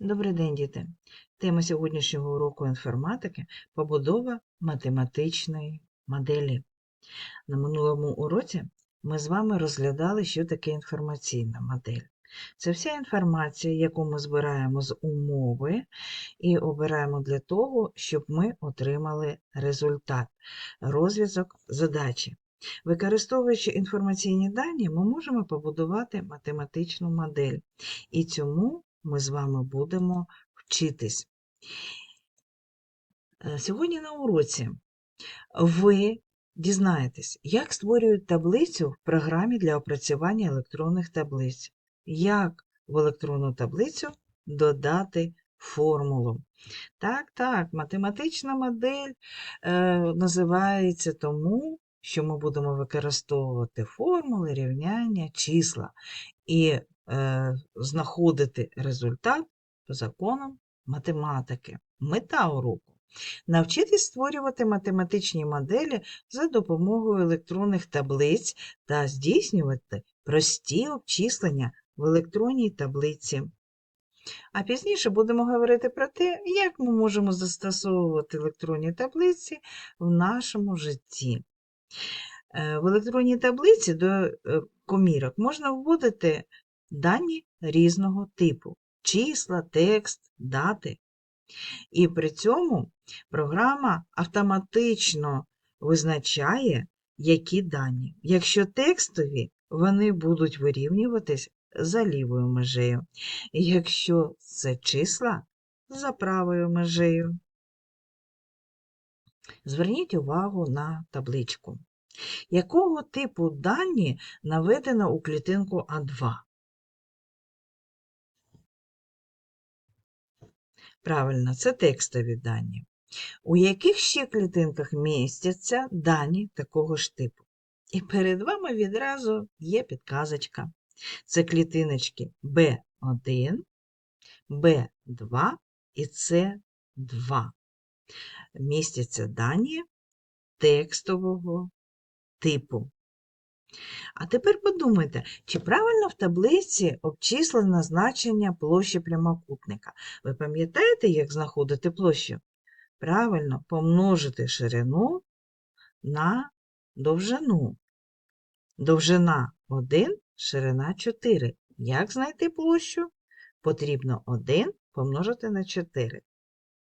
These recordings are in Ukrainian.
Добрий день, діти! Тема сьогоднішнього уроку інформатики побудова математичної моделі. На минулому уроці ми з вами розглядали, що таке інформаційна модель. Це вся інформація, яку ми збираємо з умови і обираємо для того, щоб ми отримали результат, розв'язок задачі. Використовуючи інформаційні дані, ми можемо побудувати математичну модель. І цьому ми з вами будемо вчитись. Е, Сьогодні на уроці ви дізнаєтесь, як створюють таблицю в програмі для опрацювання електронних таблиць, як в електронну таблицю додати формулу. Так, так, математична модель е, називається тому, що ми будемо використовувати формули, рівняння, числа і знаходити результат по законам математики. Мета уроку навчитись створювати математичні моделі за допомогою електронних таблиць та здійснювати прості обчислення в електронній таблиці. А пізніше будемо говорити про те, як ми можемо застосовувати електронні таблиці в нашому житті. Е, В електронній таблиці до е, комірок можна вводити дані різного типу числа, текст, дати. І при цьому програма автоматично визначає, які дані. Якщо текстові, вони будуть вирівнюватись за лівою межею. Якщо це числа за правою межею. Зверніть увагу на табличку. Якого типу дані наведено у клітинку А2? Правильно, це текстові дані. У яких ще клітинках містяться дані такого ж типу? І перед вами відразу є підказочка. Це клітиночки B1, B2 і C2. Містяться дані текстового типу. А тепер подумайте, чи правильно в таблиці обчислене значення площі прямокутника? Ви пам'ятаєте, як знаходити площу? Правильно, помножити ширину на довжину. Довжина 1, ширина 4. Як знайти площу? Потрібно 1 помножити на 4.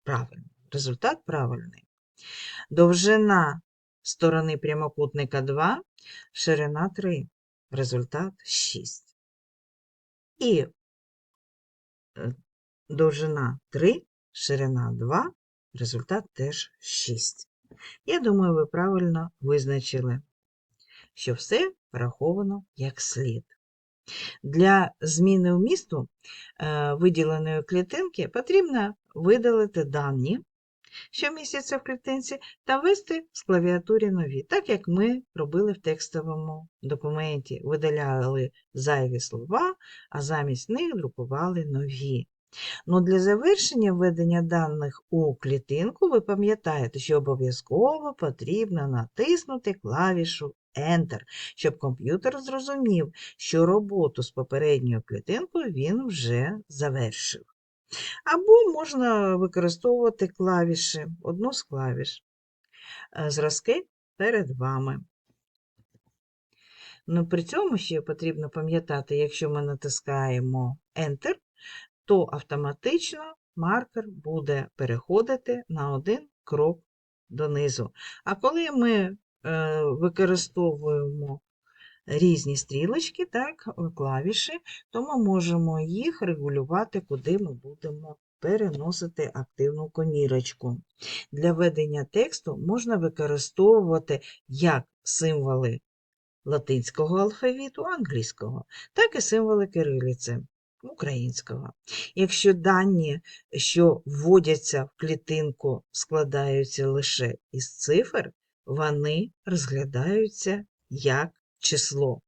Правильно, результат правильний. Довжина сторони прямокутника 2, ширина 3, результат 6. І довжина 3, ширина 2, результат теж 6. Я думаю, ви правильно визначили, що все враховано як слід. Для зміни вмісту е, виділеної клітинки потрібно видалити дані, що містяться в клітинці, та ввести з клавіатурі нові, так як ми робили в текстовому документі. Видаляли зайві слова, а замість них друкували нові. Ну, для завершення введення даних у клітинку ви пам'ятаєте, що обов'язково потрібно натиснути клавішу Enter, щоб комп'ютер зрозумів, що роботу з попередньою клітинкою він вже завершив. Або можна використовувати клавіші, одну з клавіш. Е, Зразки перед вами. Ну, при цьому ще потрібно пам'ятати, якщо ми натискаємо Enter, то автоматично маркер буде переходити на один крок донизу. А коли ми е, використовуємо різні стрілочки, так, клавіші, то ми можемо їх регулювати, куди ми будемо переносити активну комірочку. Для ведення тексту можна використовувати як символи латинського алфавіту англійського, так і символи кирилиці українського. Якщо дані, що вводяться в клітинку, складаються лише із цифр, вони розглядаються як число.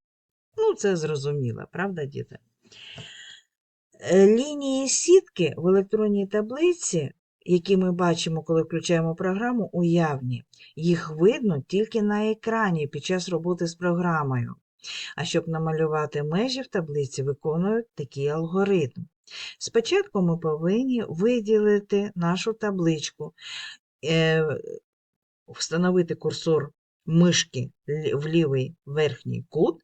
Ну, це зрозуміло, правда, діти? Е, Лінії сітки в електронній таблиці, які ми бачимо, коли включаємо програму, уявні. Їх видно тільки на екрані під час роботи з програмою. А щоб намалювати межі в таблиці, виконують такий алгоритм. Спочатку ми повинні виділити нашу табличку, е, встановити курсор мишки в лівий верхній кут,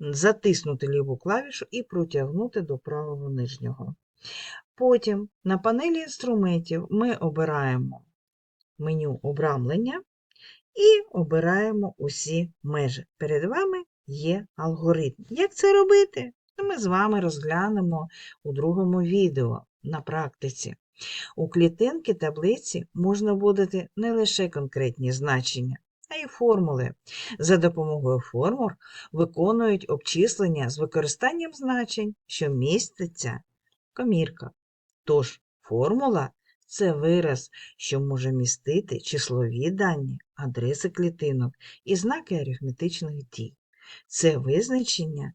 затиснути ліву клавішу і протягнути до правого нижнього. Потім на панелі інструментів ми обираємо меню обрамлення і обираємо усі межі. Перед вами є алгоритм. Як це робити? Ми з вами розглянемо у другому відео на практиці. У клітинки таблиці можна вводити не лише конкретні значення, а й формули. За допомогою формул виконують обчислення з використанням значень, що міститься в комірках. Тож формула це вираз, що може містити числові дані, адреси клітинок і знаки арифметичних дій. Це визначення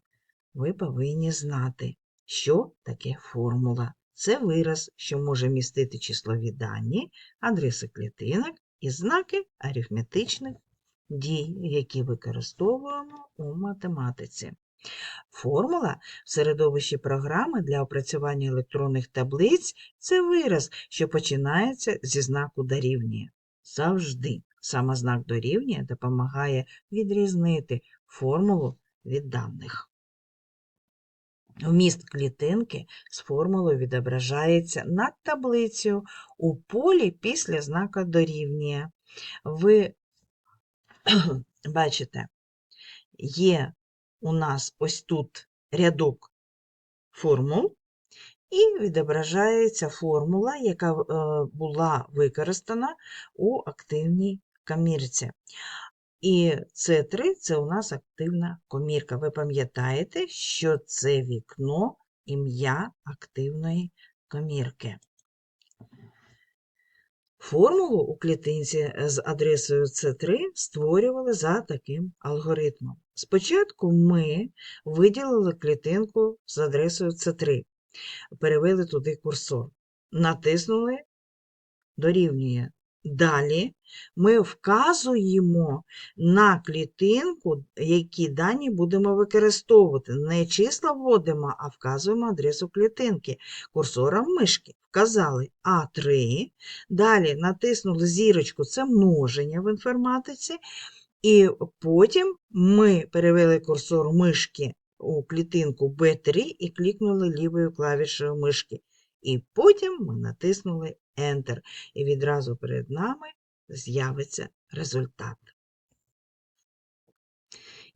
ви повинні знати, що таке формула. Це вираз, що може містити числові дані, адреси клітинок і знаки арифметичних дій, які використовуємо у математиці. Формула в середовищі програми для опрацювання електронних таблиць це вираз, що починається зі знаку дорівнює. Завжди саме знак дорівнює допомагає відрізнити формулу від даних. Вміст клітинки з формулою відображається над таблицею у полі після знака дорівнює. Ви бачите, є у нас ось тут рядок формул, і відображається формула, яка е, була використана у активній комірці. І С3 це у нас активна комірка. Ви пам'ятаєте, що це вікно ім'я активної комірки. Формулу у клітинці з адресою С3 створювали за таким алгоритмом. Спочатку ми виділили клітинку з адресою С3, перевели туди курсор, натиснули дорівнює. Далі ми вказуємо на клітинку, які дані будемо використовувати. Не числа вводимо, а вказуємо адресу клітинки. Курсором мишки вказали А3. Далі натиснули зірочку, це множення в інформатиці. І потім ми перевели курсор мишки у клітинку B3 і клікнули лівою клавішею мишки. І потім ми натиснули Enter, і відразу перед нами з'явиться результат.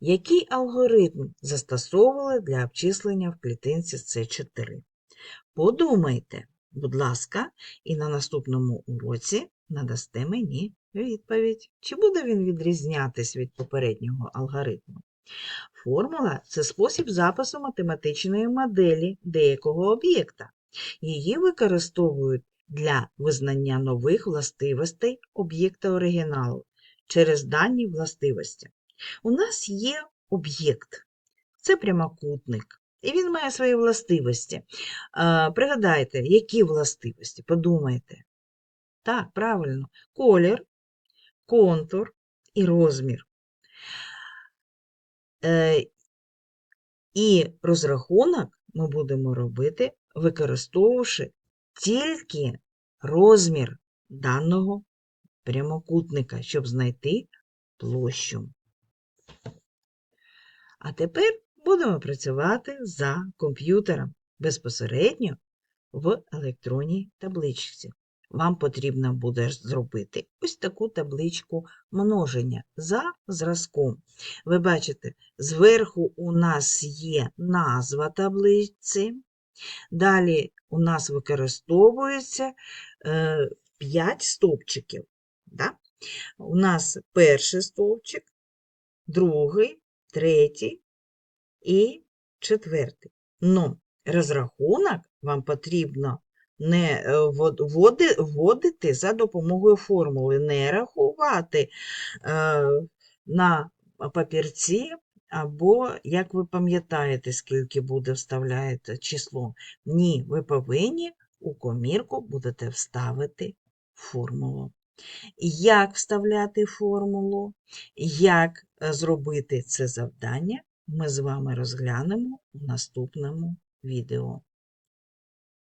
Який алгоритм застосовували для обчислення в клітинці С4? Подумайте, будь ласка, і на наступному уроці надасте мені відповідь, чи буде він відрізнятись від попереднього алгоритму. Формула це спосіб запису математичної моделі деякого об'єкта. Її використовують для визнання нових властивостей об'єкта оригіналу через дані властивості. У нас є об'єкт, це прямокутник, і він має свої властивості. Пригадайте, які властивості? Подумайте. Так, правильно, колір, контур і розмір. Е, І розрахунок ми будемо робити, використовувавши тільки розмір даного прямокутника, щоб знайти площу. А тепер будемо працювати за комп'ютером безпосередньо в електронній табличці. Вам потрібно буде зробити ось таку табличку множення за зразком. Ви бачите, зверху у нас є назва таблиці, Далі у нас використовується е, 5 стовпчиків. Да? У нас перший стовпчик, другий, третій і четвертий. Но розрахунок вам потрібно не е, вводити за допомогою формули, не рахувати е, на папірці або, як ви пам'ятаєте, скільки буде вставляєте число. Ні, ви повинні у комірку будете вставити формулу. Як вставляти формулу, як е, зробити це завдання, ми з вами розглянемо у наступному відео.